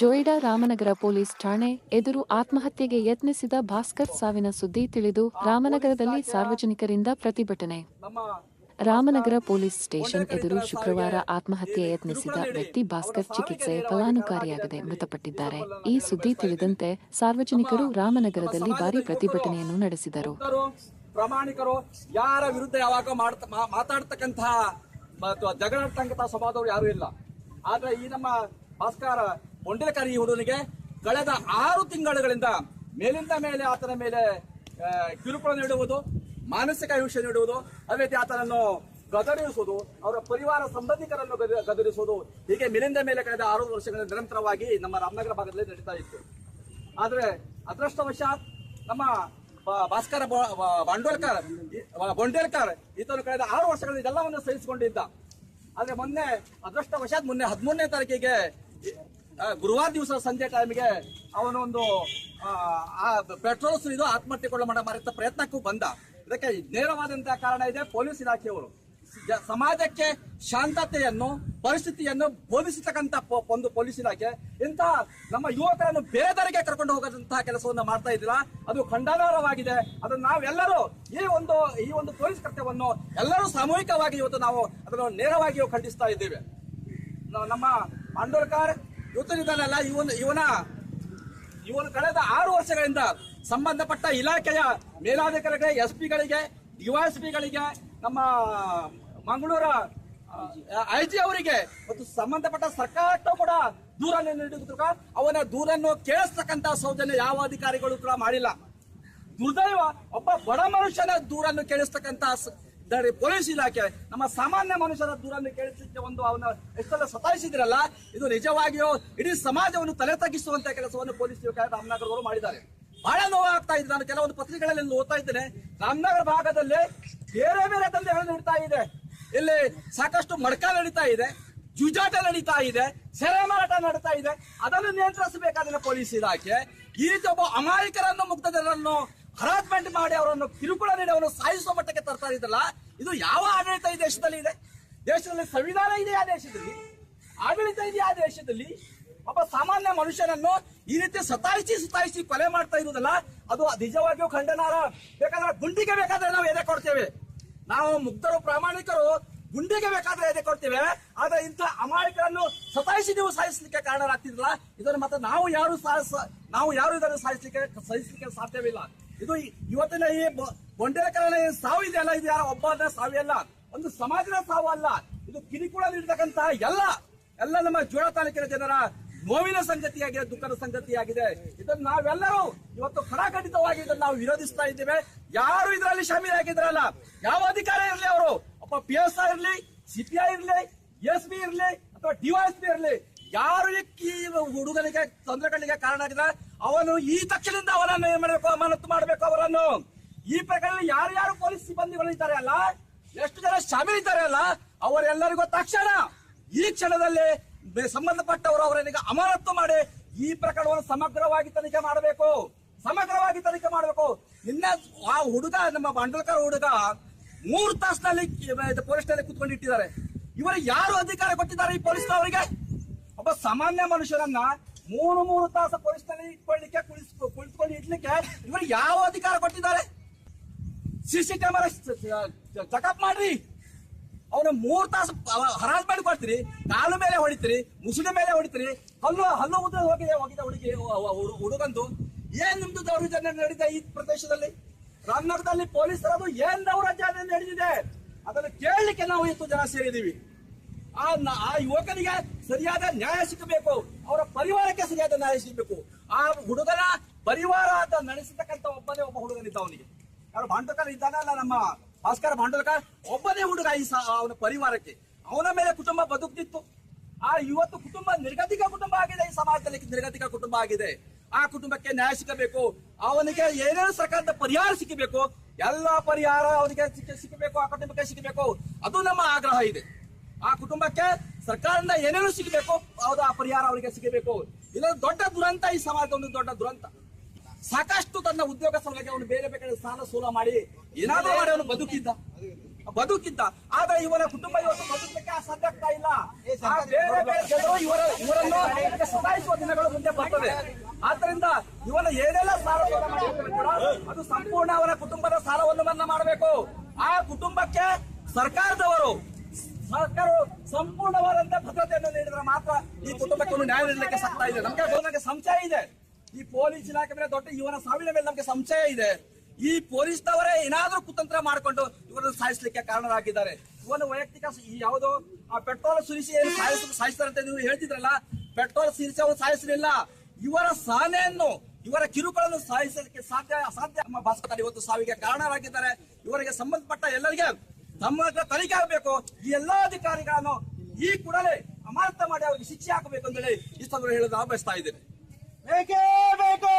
Joida Ramanagara police ಠಾಣೆ ಎದುರು ಆತ್ಮಹತ್ಯೆಗೆ ಯತ್ನಿಸಿದ ಭಾಸ್ಕರ್ ಸಾವಿನ ಸುದ್ದಿ ತಿಳಿದು ರಾಮನಗರದಲ್ಲಿ ಸಾರ್ವಜನಿಕರಿಂದ ಪ್ರತಿಭಟನೆ. ರಾಮನಗರ ಪೊಲೀಸ್ ಸ್ಟೇಷನ್ ಎದುರು ಶುಕ್ರವಾರ ಆತ್ಮಹತ್ಯೆ ಯತ್ನಿಸಿದ ವ್ಯಕ್ತಿ ಭಾಸ್ಕರ್ ಚಿಕಿತ್ಸೆ ಫಲಾನುಕಾರಿಯಾಗದೆ ಮೃತಪಟ್ಟಿದ್ದಾರೆ. ಈ ಸುದ್ದಿ ತಿಳಿದಂತೆ ಸಾರ್ವಜನಿಕರು ರಾಮನಗರದಲ್ಲಿ ಭಾರಿ ಪ್ರತಿಭಟನೆಯನ್ನು ನಡೆಸಿದರು. ಪ್ರಾಮಾಣಿಕರು, ಯಾರ ವಿರುದ್ಧ ಯಾವಾಗ ಮಾತಾಡ್ತಕ್ಕಂತಹ ಮತ್ತು ಜಗಳಾಡ್ತಕ್ಕಂತಹ ಯಾರು ಇಲ್ಲ. ಆದ್ರೆ ಈ ನಮ್ಮ ಭಾಸ್ಕರ ಈ ಹುಡುಗನಿಗೆ ಕಳೆದ ಆರು ತಿಂಗಳುಗಳಿಂದ ಮೇಲಿಂದ ಮೇಲೆ ಆತನ ಮೇಲೆ ಕಿರುಕುಳ ನೀಡುವುದು, ಮಾನಸಿಕ ಹಿಂಸೆ ನೀಡುವುದು, ಅದೇ ಆತನನ್ನು ಗದರಿಸುವುದು, ಅವರ ಪರಿವಾರ ಸಂಬಂಧಿಕರನ್ನು ಗದ- ಗದರಿಸುವುದು, ಹೀಗೆ ಮೇಲಿಂದ ಮೇಲೆ ಕಳೆದ ಆರು ವರ್ಷಗಳಿಂದ ನಿರಂತರವಾಗಿ ನಮ್ಮ ರಾಮನಗರ ಭಾಗದಲ್ಲಿ ನಡೀತಾ ಇತ್ತು. ಆದ್ರೆ ಅದೃಷ್ಟವಶಾತ್ ನಮ್ಮ ಭಾಸ್ಕರ ಬಾಂಡೋಲ್ಕರ್ ಬೊಂಡೇಲ್ಕರ್ ಈತನು ಕಳೆದ ಆರು ವರ್ಷಗಳಿಂದ ಎಲ್ಲವನ್ನು ಸಹಿಸಿಕೊಂಡಿದ್ದ. ಆದ್ರೆ ಮೊನ್ನೆ, ಅದೃಷ್ಟವಶಾತ್ ಮೊನ್ನೆ ಹದಿಮೂರನೇ ತಾರೀಕಿಗೆ ಗುರುವಾರ ದಿವಸ ಸಂಜೆ ಟೈಮ್ಗೆ ಅವನೊಂದು ಪೆಟ್ರೋಲ್ ಸುರಿದು ಆತ್ಮಹತ್ಯೆ ಮಾಡ ಮಾಡಿದ ಪ್ರಯತ್ನಕ್ಕೂ ಬಂದ. ಇದಕ್ಕೆ ನೇರವಾದಂತಹ ಕಾರಣ ಇದೆ ಪೊಲೀಸ್ ಇಲಾಖೆಯವರು. ಸಮಾಜಕ್ಕೆ ಶಾಂತತೆಯನ್ನು, ಪರಿಸ್ಥಿತಿಯನ್ನು ಬೋಧಿಸತಕ್ಕಂತ ಒಂದು ಪೊಲೀಸ್ ಇಲಾಖೆ. ಇಂತಹ ನಮ್ಮ ಯುವಕರನ್ನು ಬೇರೆದರಿಗೆ ಕರ್ಕೊಂಡು ಹೋಗದಂತಹ ಕೆಲಸವನ್ನು ಮಾಡ್ತಾ ಇದ್ದಿಲ್ಲ. ಅದು ಖಂಡನಾರ್ಹವಾಗಿದೆ. ಅದನ್ನು ನಾವೆಲ್ಲರೂ ಈ ಒಂದು ಈ ಒಂದು ಪೊಲೀಸ್ ಕರ್ತವ್ಯವನ್ನು ಎಲ್ಲರೂ ಸಾಮೂಹಿಕವಾಗಿ ಇವತ್ತು ನಾವು ಅದನ್ನು ನೇರವಾಗಿಯೂ ಖಂಡಿಸ್ತಾ ಇದ್ದೇವೆ. ನಮ್ಮ ಆಂಡೋಲ್ಕರ್ ಇವತ್ತಿನಿದ್ದಾನಲ್ಲ ಇವನ ಇವನ, ಇವನು ಕಳೆದ ಆರು ವರ್ಷಗಳಿಂದ ಸಂಬಂಧಪಟ್ಟ ಇಲಾಖೆಯ ಮೇಲಾಧಿಕಾರಿಗಳಿಗೆ ಎಸ್ ಪಿಗಳಿಗೆ ಡಿವೈಎಸ್ ಪಿಗಳಿಗೆ ನಮ್ಮ ಮಂಗಳೂರ ಜಿ ಅವರಿಗೆ ಮತ್ತು ಸಂಬಂಧಪಟ್ಟ ಸರ್ಕಾರಕ್ಕೂ ಕೂಡ ದೂರನ್ನು ನೀಡಿದ್ರು ಅವನ ದೂರನ್ನು ಕೇಳಿಸ್ತಕ್ಕಂತ ಸೌಜನ್ಯ ಯಾವ ಅಧಿಕಾರಿಗಳು ಕೂಡ ಮಾಡಿಲ್ಲ. ದುರ್ದೈವ, ಒಬ್ಬ ಬಡ ಮನುಷ್ಯನ ದೂರನ್ನು ಕೇಳಿಸ್ತಕ್ಕಂತ ಸ- ದ- ಪೊಲೀಸ್ ಇಲಾಖೆ, ನಮ್ಮ ಸಾಮಾನ್ಯ ಮನುಷ್ಯರ ದೂರನ್ನು ಕೇಳಿಸಲಿಕ್ಕೆ ಒಂದು ಅವನ ಎಷ್ಟೆಲ್ಲ ಸತಾಯಿಸಿದ್ರಲ್ಲ, ಇದು ನಿಜವಾಗಿಯೂ ಇಡೀ ಸಮಾಜವನ್ನು ತಲೆ ತಗ್ಗಿಸುವಂತಹ ಕೆಲಸವನ್ನು ಪೊಲೀಸ್ ಇಲಾಖೆ ರಾಮನಗರವರು ಮಾಡಿದ್ದಾರೆ. ಬಹಳ ನೋವಾಗ್ತಾ ಇದೆ. ನಾನು ಕೆಲವೊಂದು ಪತ್ರಿಕೆಗಳಲ್ಲಿ ಓದ್ತಾ ಇದ್ದೇನೆ. ರಾಮನಗರ ಭಾಗದಲ್ಲಿ ಬೇರೆ ಬೇರೆ ತಂದೆ ನಡೀತಾ ಇದೆ. ಇಲ್ಲಿ ಸಾಕಷ್ಟು ಮಡ್ಕ ನಡೀತಾ ಇದೆ, ಜುಜಾಟ ನಡೀತಾ ಇದೆ, ಸೆರೆ ಮಾರಾಟ ನಡೀತಾ ಇದೆ. ಅದನ್ನು ನಿಯಂತ್ರಿಸಬೇಕಾದ್ರೆ ಪೊಲೀಸ್ ಇಲಾಖೆ. ಈ ರೀತಿ ಒಬ್ಬ ಅಮಾಯಕರನ್ನು, ಮುಗ್ಧರನ್ನು ಹರಾಸ್ಮೆಂಟ್ ಮಾಡಿ ಅವರನ್ನು ಕಿರುಕುಳ ನೀಡಿ ಅವರನ್ನು ಸಾಯಿಸುವ ಮಟ್ಟಕ್ಕೆ ತರ್ತಾ ಇದ್ದಲ್ಲ ಇದು ಯಾವ ಆಡಳಿತ ಈ ದೇಶದಲ್ಲಿ ಇದೆ? ದೇಶದಲ್ಲಿ ಸಂವಿಧಾನ ಇದೆ ಆ ದೇಶದಲ್ಲಿ? ಆಡಳಿತ ಇದೆ ಆ ದೇಶದಲ್ಲಿ? ಒಬ್ಬ ಸಾಮಾನ್ಯ ಮನುಷ್ಯನನ್ನು ಈ ರೀತಿ ಸತಾಯಿಸಿ ಸತಾಯಿಸಿ ಕೊಲೆ ಮಾಡ್ತಾ ಇರುವುದಲ್ಲ, ಅದು ನಿಜವಾಗಿಯೂ ಖಂಡನಾರ ಬೇಕಾದ್ರೆ ಗುಂಡಿಗೆ ಬೇಕಾದ್ರೆ ನಾವು ಎದೆ ಕೊಡ್ತೇವೆ. ನಾವು ಮುಗ್ಧರು, ಪ್ರಾಮಾಣಿಕರು ಗುಂಡಿಗೆ ಬೇಕಾದ್ರೆ ಎದೆ ಕೊಡ್ತೇವೆ. ಆದ್ರೆ ಇಂಥ ಅಮಾಯಕರನ್ನು ಸತಾಯಿಸಿ ನೀವು ಸಾಯಿಸಲಿಕ್ಕೆ ಕಾರಣರಾಗ್ತಿದ್ರಲ್ಲ ಇದನ್ನು ಮತ್ತೆ ನಾವು ಯಾರು ನಾವು ಯಾರು ಇದನ್ನು ಸಾಯಿಸಲಿಕ್ಕೆ ಸಹಿಸಲಿಕ್ಕೆ ಸಾಧ್ಯವಿಲ್ಲ? ಇದು ಇವತ್ತಿನ ಈ ಬೊ- ಕಾರಣ ಈ ಸಾವು ಇದೆಯಲ್ಲ? ಇದು ಯಾರ ಒಬ್ಬ ಸಾವಿಯಲ್ಲ ಒಂದು ಸಮಾಜದ ಸಾವು ಅಲ್ಲ. ಇದು ಕಿರಿಕುಳ ನೀಡತಕ್ಕಂತಹ ಎಲ್ಲ ಎಲ್ಲ ನಮ್ಮ ಜೋಳ ತಾಲೂಕಿನ ಜನರ ನೋವಿನ ಸಂಗತಿಯಾಗಿದೆ, ದುಃಖದ ಸಂಗತಿಯಾಗಿದೆ. ಇದನ್ನು ನಾವೆಲ್ಲರೂ ಇವತ್ತು ಖಡಾಖಂಡಿತವಾಗಿ ಇದನ್ನು ನಾವು ವಿರೋಧಿಸ್ತಾ ಇದ್ದೇವೆ. ಯಾರು ಇದರಲ್ಲಿ ಶಾಮೀಲಾಗಿದ್ರಲ್ಲ ಯಾವ ಅಧಿಕಾರ ಇರಲಿ ಅವರು? ಒಬ್ಬ ಪಿ ಎಸ್ ಐ ಇರಲಿ ಸಿಪಿಐ ಇರಲಿ, ಎಸ್ ಪಿ ಇರಲಿ, ಅಥವಾ ಡಿವೈಎಸ್ ಪಿ ಇರಲಿ. ಯಾರು ಈ ಹುಡುಗನಿಗೆ ತೊಂದರೆಗಳಿಗೆ ಕಾರಣ ಆಗಿದೆ ಅವನು ಈ ತಕ್ಷಣದಿಂದ ಅವರನ್ನು ಏನ್ ಮಾಡಬೇಕು ಅಮಾನತು ಮಾಡಬೇಕು ಅವರನ್ನು. ಈ ಪ್ರಕರಣ ಯಾರ್ಯಾರು ಪೊಲೀಸ್ ಸಿಬ್ಬಂದಿಗಳು ಇದ್ದಾರೆ ಅಲ್ಲ? ಎಷ್ಟು ಜನ ಶಾಮೀಲಿದ್ದಾರೆ ಅಲ್ಲ? ಅವರೆಲ್ಲರಿಗೂ ತಕ್ಷಣ ಈ ಕ್ಷಣದಲ್ಲಿ ಸಂಬಂಧಪಟ್ಟವರು ಅವರನಿಗೆ ಅಮಾನತು ಮಾಡಿ ಈ ಪ್ರಕರಣವನ್ನು ಸಮಗ್ರವಾಗಿ ತನಿಖೆ ಮಾಡಬೇಕು. ಸಮಗ್ರವಾಗಿ ತನಿಖೆ ಮಾಡಬೇಕು. ನಿನ್ನೆ ಆ ಹುಡುಗ, ನಮ್ಮ ಬಾಂಡಲ್ಕರ್ ಹುಡುಗ ಮೂರು ತಾಸಿನಲ್ಲಿ ಪೊಲೀಸ್ನಲ್ಲಿ ಕುತ್ಕೊಂಡು ಇಟ್ಟಿದ್ದಾರೆ. ಇವರು ಯಾರು ಅಧಿಕಾರ ಕೊಟ್ಟಿದ್ದಾರೆ ಈ ಪೊಲೀಸ್ನವರಿಗೆ ಒಬ್ಬ ಸಾಮಾನ್ಯ ಮನುಷ್ಯರನ್ನ ಮೂರು ಮೂರು ತಾಸು ಪೊಲೀಸ್ನಲ್ಲಿ ಇಟ್ಕೊಳ್ಳಿಕ್ಕೆ ಕುಳಿತುಕೊಂಡು ಇಡ್ಲಿಕ್ಕೆ ಇವರು ಯಾವ ಅಧಿಕಾರ ಕೊಟ್ಟಿದ್ದಾರೆ? ಸಿಸಿ ಕ್ಯಾಮೆರಾ ಚೆಕಪ್ ಮಾಡ್ರಿ. ಅವನ ಮೂರು ತಾಸು ಹರಾಜ್ ಮಾಡಿ ಕೊಡ್ತೀರಿ, ಕಾಲು ಮೇಲೆ ಹೊಡಿತೀರಿ ಮುಸುಡಿ ಮೇಲೆ ಹೊಡಿತೀರಿ, ಹಲ್ಲು ಹಲ್ಲು ಉದ್ದ ಹೋಗಿದೆ ಹೋಗಿದೆ ಹುಡುಗಿ ಹುಡು- ಹುಡುಗಂದು. ಏನ್ ನಿಮ್ದು ದೌರ್ಜನ್ಯ ನಡೀತಾ ಈ ಪ್ರದೇಶದಲ್ಲಿ? ರಾಮನಗರದಲ್ಲಿ ಪೊಲೀಸರದು ಏನ್ ದೌರ್ಜನ್ಯ ನಡೆದಿದೆ ಅದನ್ನು ಕೇಳಲಿಕ್ಕೆ ನಾವು ಇತ್ತು ಜನ ಸೇರಿದೀವಿ ಆ ಆ ಯುವಕನಿಗೆ ಸರಿಯಾದ ನ್ಯಾಯ ಸಿಗಬೇಕು, ಅವರ ಪರಿವಾರಕ್ಕೆ ಸರಿಯಾದ ನ್ಯಾಯ ಸಿಗಬೇಕು. ಆ ಹುಡುಗನ ಪರಿವಾರ ಅಂತ ನಡೆಸತಕ್ಕಂತ ಒಬ್ಬನೇ ಒಬ್ಬ ಹುಡುಗನಿದ್ದ ಅವನಿಗೆ. ಯಾರು ಭಾಂಡಕನ ಇದ್ದಾನ ಅಲ್ಲ ನಮ್ಮ ಭಾಸ್ಕರ ಭಾಂಡಲಕ ಒಬ್ಬನೇ ಹುಡುಗ ಈ ಅವನ ಪರಿವಾರಕ್ಕೆ. ಅವನ ಮೇಲೆ ಕುಟುಂಬ ಬದುಕ್ತಿತ್ತು. ಆ ಇವತ್ತು ಕುಟುಂಬ ನಿರ್ಗತಿಕ ಕುಟುಂಬ ಆಗಿದೆ, ಈ ಸಮಾಜದಲ್ಲಿ ನಿರ್ಗತಿಕ ಕುಟುಂಬ ಆಗಿದೆ. ಆ ಕುಟುಂಬಕ್ಕೆ ನ್ಯಾಯ ಸಿಗಬೇಕು. ಅವನಿಗೆ ಏನೇನು ಸರ್ಕಾರದ ಪರಿಹಾರ ಸಿಕ್ಕಬೇಕು ಎಲ್ಲ ಪರಿಹಾರ ಅವನಿಗೆ ಸಿಕ್ಕ ಸಿಕ್ಕಬೇಕು ಆ ಕುಟುಂಬಕ್ಕೆ ಸಿಗಬೇಕು. ಅದು ನಮ್ಮ ಆಗ್ರಹ ಇದೆ. ಆ ಕುಟುಂಬಕ್ಕೆ ಸರ್ಕಾರದಿಂದ ಏನೇನು ಸಿಗಬೇಕು ಹೌದು ಆ ಪರಿಹಾರ ಅವರಿಗೆ ಸಿಗಬೇಕು. ಇದೊಂದು ದೊಡ್ಡ ದುರಂತ ಈ ಸಮಾಜದ ಒಂದು ದೊಡ್ಡ ದುರಂತ. ಸಾಕಷ್ಟು ತನ್ನ ಉದ್ಯೋಗ ಸಲುವಾಗಿ ಅವನು ಬೇರೆ ಬೇರೆ ಸಾಲ ಸೂಲ ಮಾಡಿ ಏನಾದರೂ ಮಾಡಿ ಅವನು ಬದುಕಿದ್ದ. ಬದುಕಿದ್ದ. ಆದ್ರೆ ಇವನ ಕುಟುಂಬ ಇವತ್ತು ಬದುಕಲಿಕ್ಕೆ ಸಾಧ್ಯ ಆಗ್ತಾ ಇಲ್ಲ. ಬೇರೆ ಬೇರೆ ಜನರು ಇವರ ಇವರನ್ನು ಸತಾಯಿಸುವ ದಿನಗಳು ಮುಂದೆ ಬರ್ತದೆ ಆದ್ರಿಂದ ಇವನ ಏನೆಲ್ಲ ಸಾಲ ಸೋಲ ಮಾಡಿರ್ತಾರೆ ಕೂಡ ಅದು ಸಂಪೂರ್ಣ ಅವರ ಕುಟುಂಬದ ಸಾಲವನ್ನು ಮನ್ನಾ ಮಾಡಬೇಕು. ಆ ಕುಟುಂಬಕ್ಕೆ ಸರ್ಕಾರದವರು ಸರ್ಕಾರ ಸಂಪೂರ್ಣವಾದಂತ ಭದ್ರತೆಯನ್ನು ನೀಡಿದ್ರೆ ಮಾತ್ರ ಈ ಕುಟುಂಬಕ್ಕೆ ನ್ಯಾಯ ನೀಡಲಿಕ್ಕೆ ಸಾಧ್ಯ ಇದೆ. ನಮ್ಗೆ ನಮಗೆ ಸಂಶಯ ಇದೆ. ಈ ಪೊಲೀಸ್ ಇಲಾಖೆ ಮೇಲೆ ದೊಡ್ಡ ಇವನ ಸಾವಿನ ಮೇಲೆ ನಮಗೆ ಸಂಶಯ ಇದೆ. ಈ ಪೊಲೀಸ್ನವರೇ ಏನಾದ್ರೂ ಕುತಂತ್ರ ಮಾಡಿಕೊಂಡು ಇವರನ್ನು ಸಾಯಿಸಲಿಕ್ಕೆ ಕಾರಣರಾಗಿದ್ದಾರೆ. ಇವನು ವೈಯಕ್ತಿಕ ಯಾವುದೋ, ಆ ಪೆಟ್ರೋಲ್ ಸುರಿಸಿ ಸಾಯಿಸ್ತಾರೆ ಅಂತ ನೀವು ಹೇಳ್ತಿದ್ರಲ್ಲ, ಪೆಟ್ರೋಲ್ ಸುರಿಸಿ ಅವರು ಸಾಯಿಸಲಿಲ್ಲ. ಇವರ ಸಹನೆಯನ್ನು ಇವರ ಕಿರುಕುಳನ್ನು ಸಾಯಿಸಲಿಕ್ಕೆ ಸಾಧ್ಯ, ಅಸಾಧ್ಯ. ನಮ್ಮ ಭಾಸ್ಕರ್ ಇವತ್ತು ಸಾವಿಗೆ ಕಾರಣರಾಗಿದ್ದಾರೆ. ಇವರಿಗೆ ಸಂಬಂಧಪಟ್ಟ ಎಲ್ಲರಿಗೆ ತಮ್ಮ ಹತ್ರ ತನಿಖೆ ಆಗಬೇಕು. ಈ ಎಲ್ಲಾ ಅಧಿಕಾರಿಗಳನ್ನು ಈ ಕೂಡಲೇ ಅಮಾನತ ಮಾಡಿ ಅವರಿಗೆ ಶಿಕ್ಷೆ ಹಾಕಬೇಕು ಅಂತೇಳಿ ಈ ಸಂದರ್ಭ ಹೇಳೋದು ಬಯಸ್ತಾ ಇದ್ದೇನೆ. ಬೇಕು ಬೇಕೇ.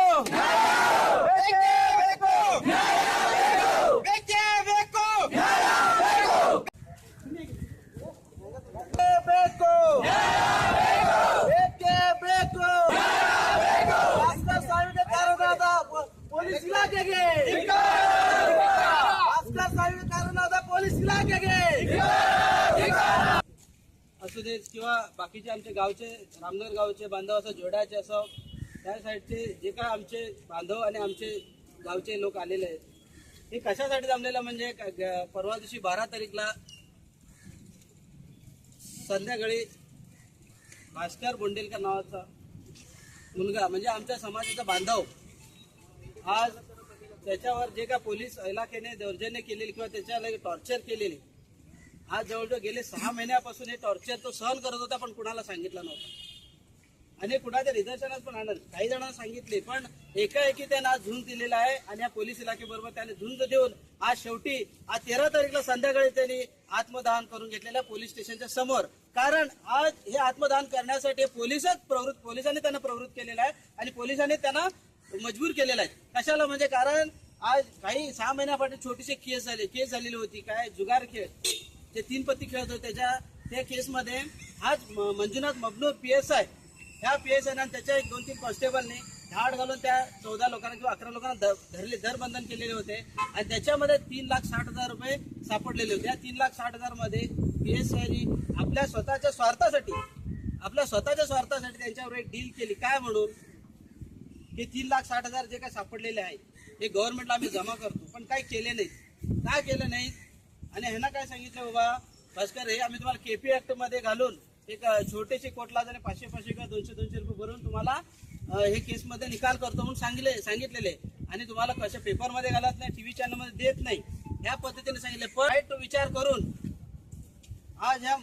असू देत किंवा बाकीचे आमचे गावचे रामनगर गावचे बांधव असं जोडाचे असं त्या साईडचे जे काय आमचे बांधव आणि आमचे गावचे लोक आलेले आहेत हे कशासाठी जमलेलं म्हणजे परवा दिवशी बारा तारीखला संध्याकाळी भास्कर बोंडेलकर नावाचा मुलगा म्हणजे आमच्या समाजाचा बांधव आज त्याच्यावर जे काय पोलीस इलाख्याने दौर्जन्य केलेली किंवा त्याच्याला टॉर्चर केलेली आज जवळजवळ गेले सहा महिन्यापासून हे टॉर्चर तो सहन करत होता पण कुणाला सांगितलं नव्हतं. आणि कुणाच्या निदर्शनात पण आणलं काही जणांना सांगितले पण एकाएकी त्यानं आज झुंज दिलेला आहे आणि या पोलीस इलाकेबरोबर त्याने झुंज देऊन आज शेवटी आज तेरा तारीखला संध्याकाळी त्यांनी आत्मदहन करून घेतलेलं आहे पोलीस स्टेशनच्या समोर. कारण आज हे आत्मदहन करण्यासाठी पोलिसच प्रवृत्त पोलिसांनी त्यांना प्रवृत्त केलेलं आहे आणि पोलिसांनी त्यांना मजबूर केलेला आहे. कशाला? म्हणजे कारण आज काही सहा महिन्यापाठी छोटीशी केस झाली. केस झालेली होती. काय? जुगार खेळ. जे तीन पत्ती खेळत होते. त्याच्या त्या केसमध्ये आज Manjunath Mabnur P S I ह्या पी एस आय आणि त्याच्या एक दोन तीन कॉन्स्टेबलने धाड घालून त्या चौदा लोकांना किंवा अकरा लोकांना धरले धरबंधन केलेले होते. आणि त्याच्यामध्ये तीन लाख साठ हजार रुपये सापडलेले होते. या तीन लाख साठ हजारमध्ये पी एस आयने आपल्या स्वतःच्या स्वार्थासाठी आपल्या स्वतःच्या स्वार्थासाठी त्यांच्यावर एक डील केली. काय म्हणून? हे तीन लाख साठ हजार जे काय सापडलेले आहे हे गव्हर्नमेंटला आम्ही जमा करतो. पण काय केले नाहीत. काय केलं नाहीत? आणि ह्यांना काय सांगितलं बाबा? भास्कर हे आम्ही तुम्हाला केपी ऍक्टमध्ये घालून एक छोटेसे कोटला आणि पाचशे पाचशे किंवा दोनशे दोनशे रुपये भरून तुम्हाला हे केसमध्ये निकाल करतो म्हणून सांगितले सांगितलेले. आणि तुम्हाला कशा पेपरमध्ये घालत नाही टीव्ही चॅनलमध्ये देत नाही ह्या पद्धतीने सांगितले. पण विचार करून आज ह्या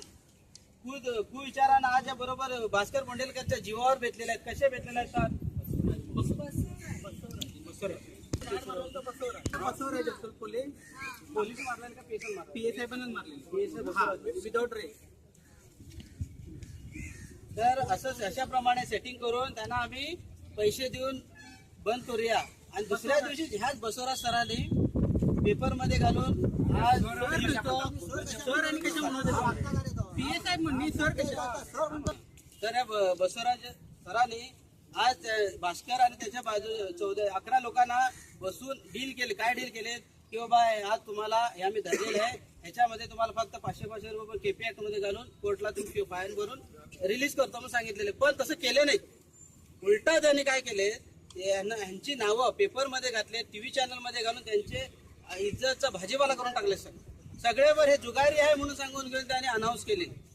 कु कुविचारानं आज या बरोबर भास्कर बोंडेलकरच्या जीवावर भेटलेले आहेत. कसे भेटलेले आहेत सर पोलीस मारलेले का पेशल मारले पीएसआय पण मारले विदाउट रे तर असं अशाप्रमाणे सेटिंग करून त्यांना आम्ही पैसे देऊन बंद करूया. आणि दुसऱ्या दिवशी ह्याच बसवराज सरांनी पेपरमध्ये घालून आज सर आणि कशा पीएसआय म्हणून सर कशा? तर बसवराज सरांनी आज भास्कर आणि त्याच्या बाजू चौदा अकरा लोकांना बसून डील केले. काय डील केले? की बाबा आज तुम्हाला हे आम्ही धरलेले आहे. ह्याच्यामध्ये तुम्हाला फक्त पाचशे पाचशे रुपये केपी ऍक्टमध्ये घालून कोर्टला तुम्ही फाईन भरून रिलीज करतो म्हणून सांगितलेले. पण तसं केले नाही. उलटा त्यांनी काय केले? यांना- ह्यांची नावं पेपरमध्ये घातले टीव्ही चॅनलमध्ये घालून त्यांचे इज्जतचा भाजीपाला करून टाकले सगळे. सगळेवर हे जुगारी आहे म्हणून सांगून घेऊन त्यांनी अनाऊन्स केले.